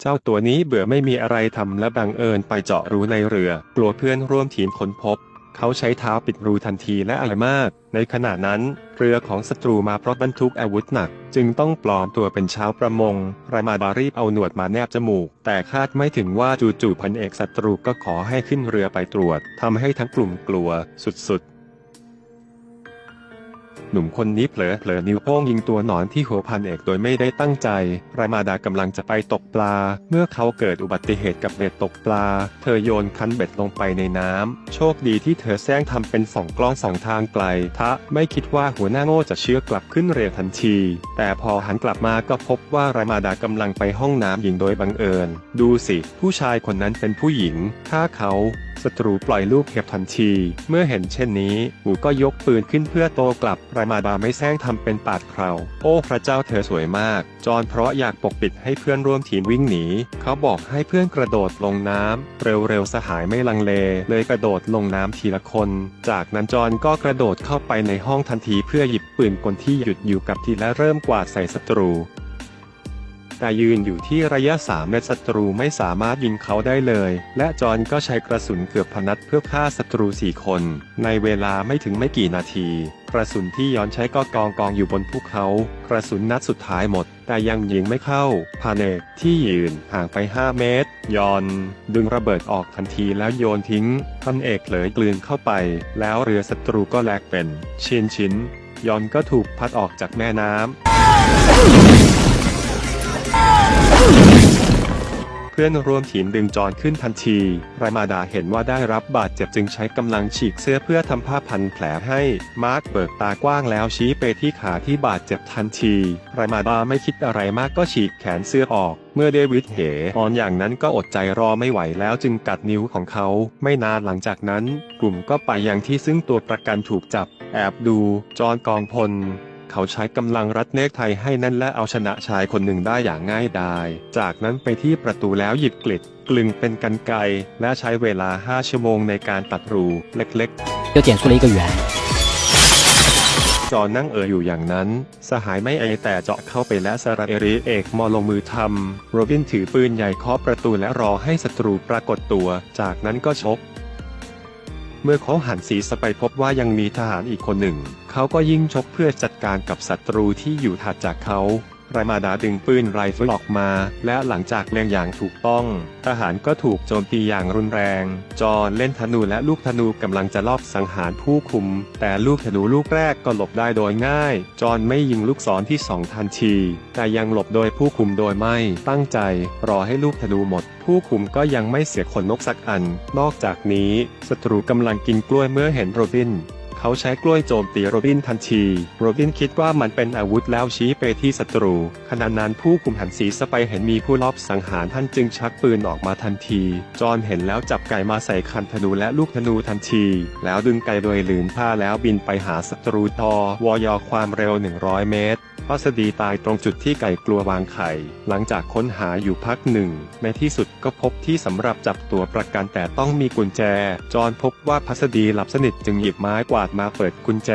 เจ้าตัวนี้เบื่อไม่มีอะไรทำและบังเอิญไปเจาะรูในเรือ กลัวเพื่อนร่วมทีมค้นพบ เขาใช้เท้าปิดรูทันทีและอายมาก ในขณะนั้น เรือของศัตรูมาเพราะบรรทุกอาวุธหนัก จึงต้องปลอมตัวเป็นชาวประมงรามาบารีบเอาหนวดมาแนบจมูก แต่คาดไม่ถึงว่าจู่ๆพันเอกศัตรูก็ขอให้ขึ้นเรือไปตรวจทำให้ทั้งกลุ่มกลัว สุดๆ หนุ่มคนนี้เผลอเผลอนิ้วโป้งยิงตัวหนอนที่หัวพันเอกโดยไม่ได้ตั้งใจ รามาดากำลังจะไปตกปลา เมื่อเขาเกิดอุบัติเหตุกับเบ็ดตกปลา เธอโยนคันเบ็ดลงไปในน้ำ โชคดีที่เธอแซงทำเป็นสองกล้องสองทางไกล ทะไม่คิดว่าหัวหน้าโง่จะเชื่อกลับขึ้นเรือทันที แต่พอหันกลับมาก็พบว่ารามาดากำลังไปห้องน้ำหญิงโดยบังเอิญ ดูสิ ผู้ชายคนนั้นเป็นผู้หญิงฆ่าเขา ศัตรูปล่อยลูกเห็บทันที เมื่อเห็นเช่นนี้หูก็ยกปืนขึ้นเพื่อโตกลับรามาดาไม่แซงทำเป็นปาดเคราโอ้พระเจ้าเธอสวยมาก จอนเพราะอยากปกปิดให้เพื่อนร่วมทีมวิ่งหนี เขาบอกให้เพื่อนกระโดดลงน้ำเร็วๆสหายไม่ลังเล เลยกระโดดลงน้ำทีละคน จากนั้นจอนก็กระโดดเข้าไปในห้องทันทีเพื่อหยิบปืนกลที่หยุดอยู่กับทีและเริ่มกวาดใส่ศัตรู แต่ยืนอยู่ที่ระยะ3เมตรศัตรูไม่สามารถยิงเขาได้เลย และจอนก็ใช้กระสุนเกือบพนัดเพื่อฆ่าศัตรู 4 คน ในเวลาไม่ถึงไม่กี่นาที กระสุนที่ย้อนใช้ก็กองกองอยู่บนภูเขา กระสุนนัดสุดท้ายหมด แต่ยังยิงไม่เข้า พาเนกที่ยืนห่างไป 5 เมตร ยอน ดึงระเบิดออกทันทีแล้วโยนทิ้งพันเอกเผลอกลืนเข้าไป แล้วเรือศัตรูก็แหลกเป็น ชิ้นชิ้นยอนก็ถูกพัดออกจากแม่น้ำ พื่อนร่วมทีมดึงจอนขึ้นทันทีไรมาดาเห็นว่าได้รับบาดเจ็บจึงใช้กำลังฉีกเสื้อเพื่อทำผ้าพันแผลให้ มาร์คเบิกตากว้างแล้วชี้ไปที่ขาที่บาดเจ็บทันทีไรมาดาไม่คิดอะไรมากก็ฉีกแขนเสื้อออกเมื่อเดวิดเหออนอย่างนั้นก็อดใจรอไม่ไหวแล้วจึงกัดนิ้วของเขา ไม่นานหลังจากนั้น กลุ่มก็ไปยังที่ซึ่งตัวประกันถูกจับ แอบดู จอนกองพล เขาใช้กำลังรัดเนกไทยให้แนั่นและเอาชนะชายคนหนึ่งได้อย่างง่ายดาย จากนั้นไปที่ประตูแล้วหยิบกลิดกลึงเป็นกันไกรและใช้เวลา 5 ชั่วโมงในการตัดรูเล็ก 又剪出了一个圆。 ๆ จอนั่งเอ่ออยู่อย่างนั้น สหายไม่เอแต่เจาะเข้าไปและสระเอริเอกมอลงมือทำโรบินถือปืนใหญ่เคาะประตูและรอให้ศัตรูปรากฏตัว จากนั้นก็ชก เมื่อเขาหันศีรษะไปพบว่ายังมีทหารอีกคนหนึ่ง เขาก็ยิ่งชกเพื่อจัดการกับศัตรูที่อยู่ถัดจากเขา รามาดาดึงปืนไรเฟิลออกมา และหลังจากเล็งอย่างถูกต้อง ทหารก็ถูกโจมตีอย่างรุนแรง จอห์นเล่นธนูและลูกธนูกำลังจะลอบสังหารผู้คุม แต่ลูกธนูลูกแรกก็หลบได้โดยง่าย จอห์นไม่ยิงลูกศรที่สองทันที แต่ยังหลบโดยผู้คุมโดยไม่ตั้งใจ รอให้ลูกธนูหมด ผู้คุมก็ยังไม่เสียขนนกสักอัน นอกจากนี้ศัตรูกำลังกินกล้วยเมื่อเห็นโรบิน เขาใช้กล้วยโจมตีโรบินทันที โรบินคิดว่ามันเป็นอาวุธแล้วชี้ไปที่ศัตรู ขณะนั้นผู้คุมหันศีรษะไปเห็นมีผู้ลอบสังหารท่านจึงชักปืนออกมาทันที จอห์นเห็นแล้วจับไก่มาใส่คันธนูและลูกธนูทันที แล้วดึงไก่โดยลืนผ้าแล้วบินไปหาศัตรูทอวอยอความเร็ว 100 เมตรพัสดีตายตรงจุดที่ไก่กลัววางไข่ หลังจากค้นหาอยู่พักหนึ่ง ในที่สุดก็พบที่สำหรับจับตัวประกันแต่ต้องมีกุญแจ จอห์นพบว่าพัสดีหลับสนิทจึงหยิบไม้กวาดมาเปิดกุญแจ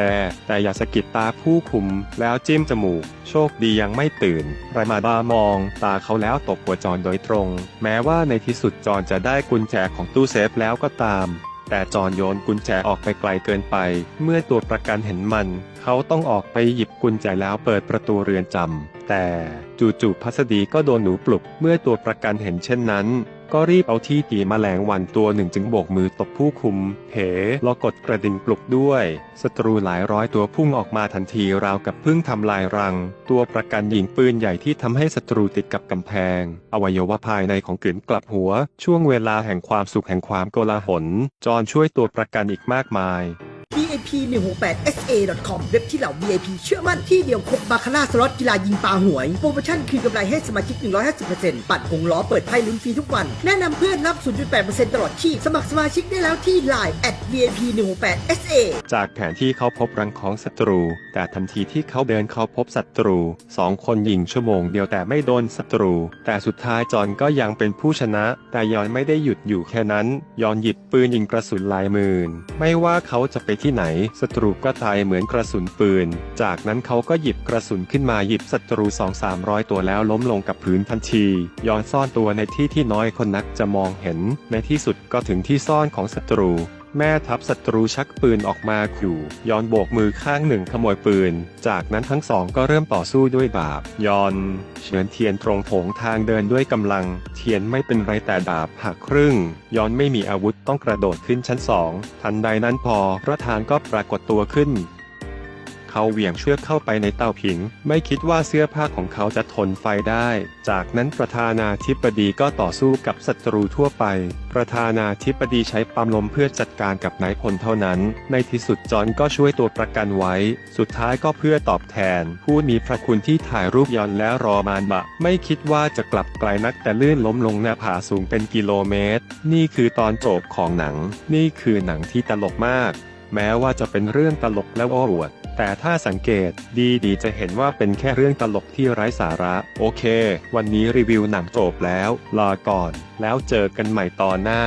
แต่อย่าสะกิดตาผู้คุม แล้วจิ้มจมูก โชคดียังไม่ตื่นไรมาดามอง ตาเขาแล้วตบหัวจอนโดยตรง แม้ว่าในที่สุดจอนจะได้กุญแจของตู้เซฟแล้วก็ตาม แต่จอนโยนกุญแจออกไปไกลเกินไป เมื่อตัวประกันเห็นมัน เขาต้องออกไปหยิบกุญแจแล้วเปิดประตูเรือนจำแต่จู่ๆพัสดีก็โดนหนูปลุก เมื่อตัวประกันเห็นเช่นนั้น ก็รีบเอาที่ตีมแมลงวันตัวหนึ่งจึงโบกมือตบผู้คุมเหแล้วกดกระดิ่งปลุกด้วย ศัตรูหลายร้อยตัวพุ่งออกมาทันทีราวกับพิ่งทำลายรัง ตัวประกันยิงปืนใหญ่ที่ทำให้ศัตรูติดกับกำแพง อวัยวะภายในของกลืนกลับหัว ช่วงเวลาแห่งความสุขแห่งความโกลาหลจอนช่วยตัวประกันอีกมากมาย VIP 168 SA com เว็บที่เหล่า VIP เชื่อมั่นที่เดียวครบบาคาร่าสล็อตกีฬายิงปลาหวย โปรโมชั่นคืนกำไรให้สมาชิก 150%ปัดวงล้อเปิดไพ่ลุ้นฟรีทุกวัน แนะนำเพื่อนรับ 0.8%ตลอดชีพ สมัครสมาชิกได้แล้วที่ Line at VIP 168 SA จากแผนที่เขาพบรังของศัตรู แต่ทันทีที่เขาเดินเขาพบศัตรูสองคนยิงชั่วโมงเดียวแต่ไม่โดนศัตรู แต่สุดท้ายจอนก็ยังเป็นผู้ชนะ แต่ยอนไม่ได้หยุดอยู่แค่นั้น ยอนหยิบปืนยิงกระสุนลายหมื่นไม่ว่าเขาจะไปที่ไหน ศัตรูก็ตายเหมือนกระสุนปืน จากนั้นเขาก็หยิบกระสุนขึ้นมาหยิบศัตรูสองสามร้อยตัวแล้วล้มลงกับพื้นทันทีย้อนซ่อนตัวในที่ที่น้อยคนนักจะมองเห็น ในที่สุดก็ถึงที่ซ่อนของศัตรู แม่ทัพศัตรูชักปืนออกมาขู่ยอนโบกมือข้างหนึ่งขโมยปืน จากนั้นทั้งสองก็เริ่มต่อสู้ด้วยดาบยอนเฉือนเทียนตรงโถงทางเดินด้วยกำลัง เทียนไม่เป็นไรแต่ดาบหักครึ่งยอนไม่มีอาวุธต้องกระโดดขึ้นชั้นสองทันใดนั้นพอพระธานก็ปรากฏตัวขึ้น เขาเหวี่ยงเชือกเข้าไปในเตาผิง ไม่คิดว่าเสื้อผ้าของเขาจะทนไฟได้ จากนั้นประธานาธิบดีก็ต่อสู้กับศัตรูทั่วไป ประธานาธิบดีใช้ปั๊มลมเพื่อจัดการกับนายพลเท่านั้น ในที่สุดจอห์นก็ช่วยตัวประกันไว้ สุดท้ายก็เพื่อตอบแทน ผู้มีพระคุณที่ถ่ายรูปย้อนและรอมานบะ ไม่คิดว่าจะกลับไกลนักแต่ลื่นล้มลงหน้าผาสูงเป็นกิโลเมตร นี่คือตอนจบของหนัง นี่คือหนังที่ตลกมาก แม้ว่าจะเป็นเรื่องตลกและอ้อวด แต่ถ้าสังเกตดีๆจะเห็นว่าเป็นแค่เรื่องตลกที่ไร้สาระ โอเค วันนี้รีวิวหนังจบแล้ว ลาก่อน แล้วเจอกันใหม่ตอนหน้า